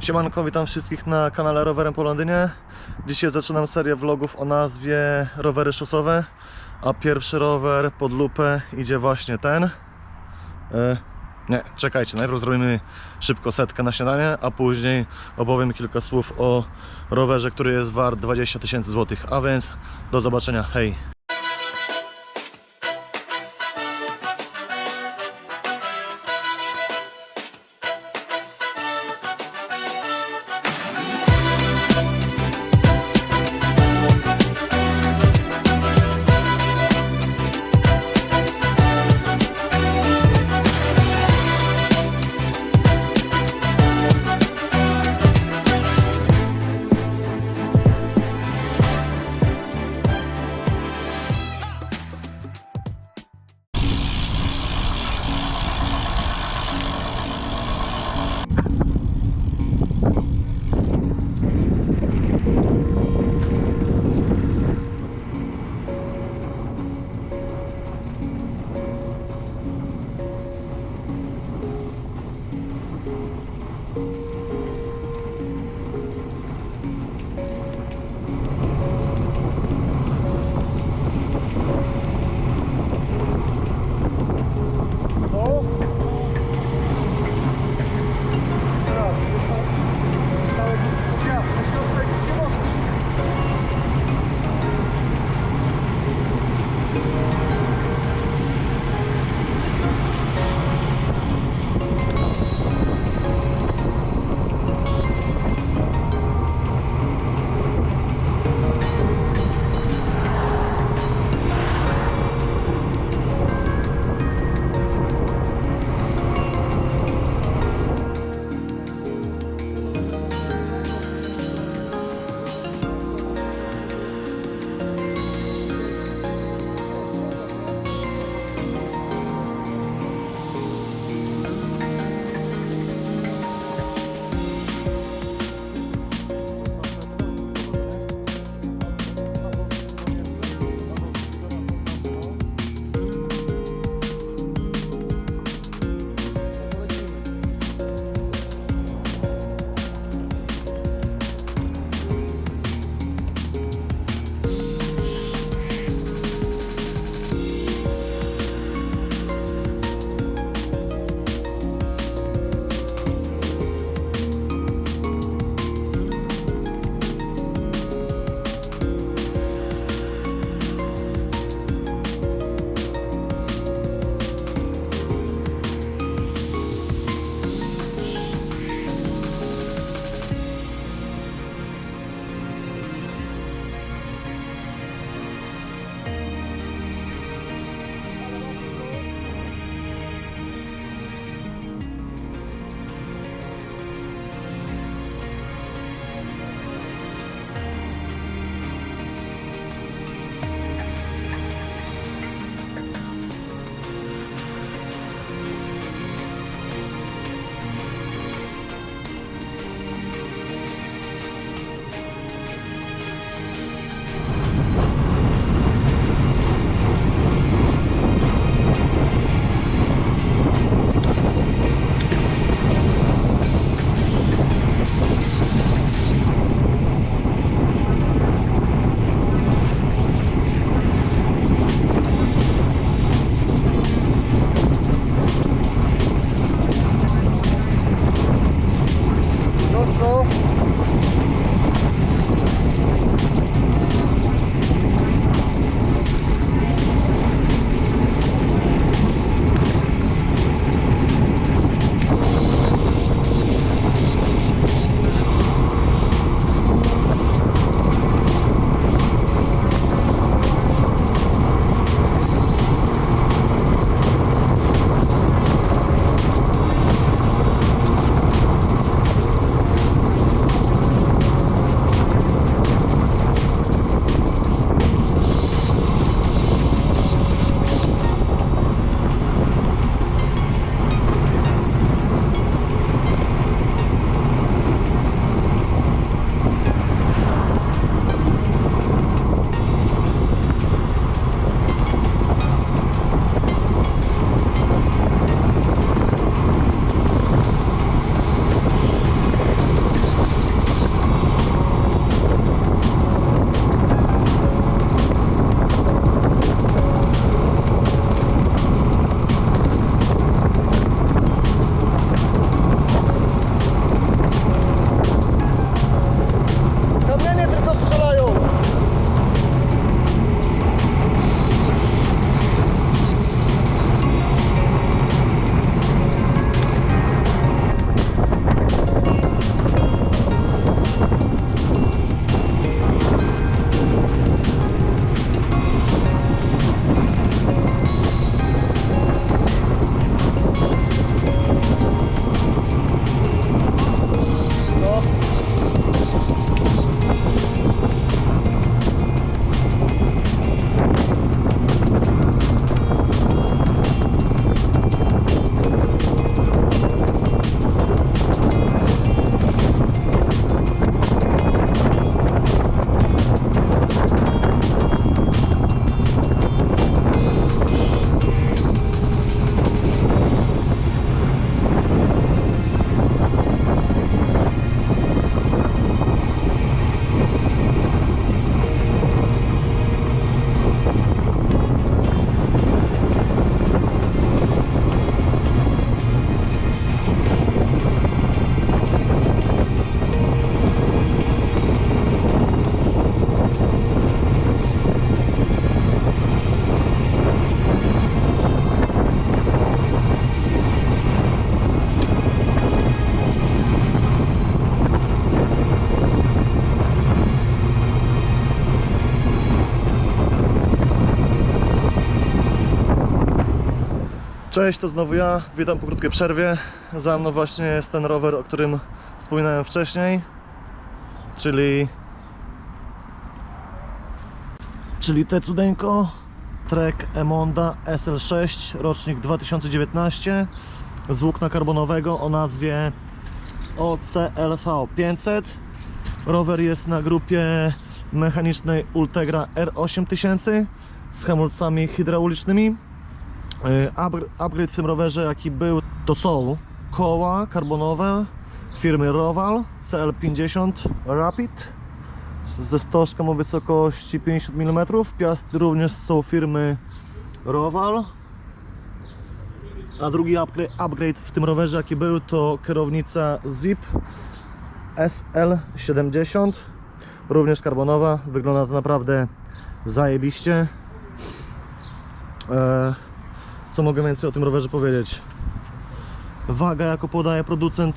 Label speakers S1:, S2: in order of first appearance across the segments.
S1: Siemanko, witam wszystkich na kanale Rowerem po Londynie. Dzisiaj zaczynam serię vlogów o nazwie rowery szosowe, a pierwszy rower pod lupę idzie właśnie ten. E, nie, czekajcie, najpierw zrobimy szybko setkę na śniadanie, a później opowiem kilka słów o rowerze, który jest wart 20 tysięcy złotych. A więc do zobaczenia, hej! prosto. Cześć, to znowu ja. Witam po krótkiej przerwie. Za mną właśnie jest ten rower, o którym wspominałem wcześniej, czyli czyli te cudeńko Trek Emonda SL6 rocznik 2019 z włókna karbonowego o nazwie OCLV 500 rower jest na grupie mechanicznej Ultegra R8000 z hamulcami hydraulicznymi Upgrade w tym rowerze jaki był to są koła karbonowe firmy Roval CL50 Rapid ze stożką o wysokości 50 mm. Piasty również są firmy Roval. A drugi upgrade, w tym rowerze jaki był to kierownica Zip SL70 również karbonowa. Wygląda to naprawdę zajebiście. E, co mogę więcej o tym rowerze powiedzieć? Waga, jako podaje producent,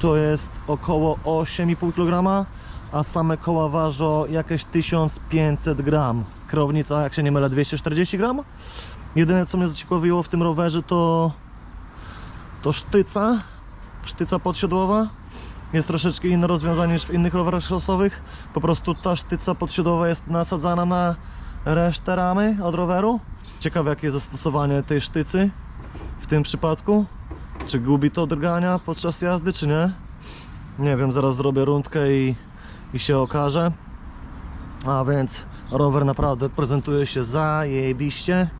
S1: to jest około 8,5 kg, a same koła ważą jakieś 1500 gram. Kierownica, jak się nie mylę, 240 gram. Jedyne co mnie zaciekawiło w tym rowerze to to sztyca, sztyca podsiodłowa. Jest troszeczkę inne rozwiązanie niż w innych rowerach szosowych. Po prostu ta sztyca podsiodłowa jest nasadzana na resztę ramy od roweru. Ciekawe jakie jest zastosowanie tej sztycy w tym przypadku. Czy gubi to drgania podczas jazdy, czy nie? Nie wiem, zaraz zrobię rundkę i, i się okaże. A więc rower naprawdę prezentuje się zajebiście.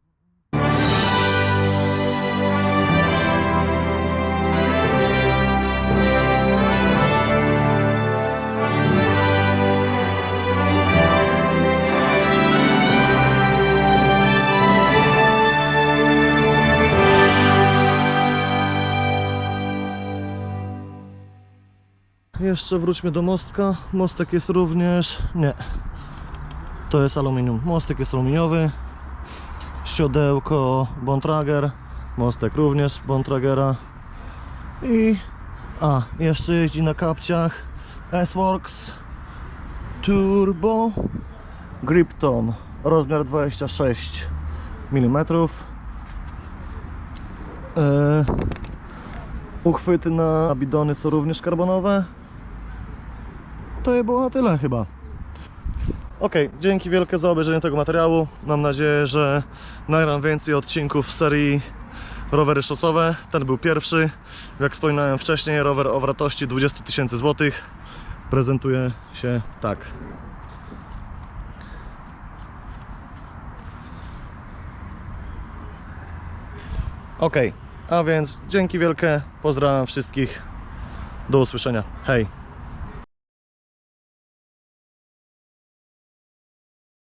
S1: Jeszcze wróćmy do mostka. Mostek jest również. Nie. To jest aluminium. Mostek jest aluminiowy. Siodełko Bontrager. Mostek również Bontragera. I. A, jeszcze jeździ na kapciach S-Works Turbo Gripton. Rozmiar 26 mm. E, uchwyty na bidony są również karbonowe. To je było na tyle chyba. Ok, dzięki wielkie za obejrzenie tego materiału. Mam nadzieję, że nagram więcej odcinków z serii rowery szosowe. Ten był pierwszy. Jak wspominałem wcześniej, rower o wartości 20 tysięcy złotych. Prezentuje się tak. Ok, a więc dzięki wielkie. Pozdrawiam wszystkich. Do usłyszenia. Hej.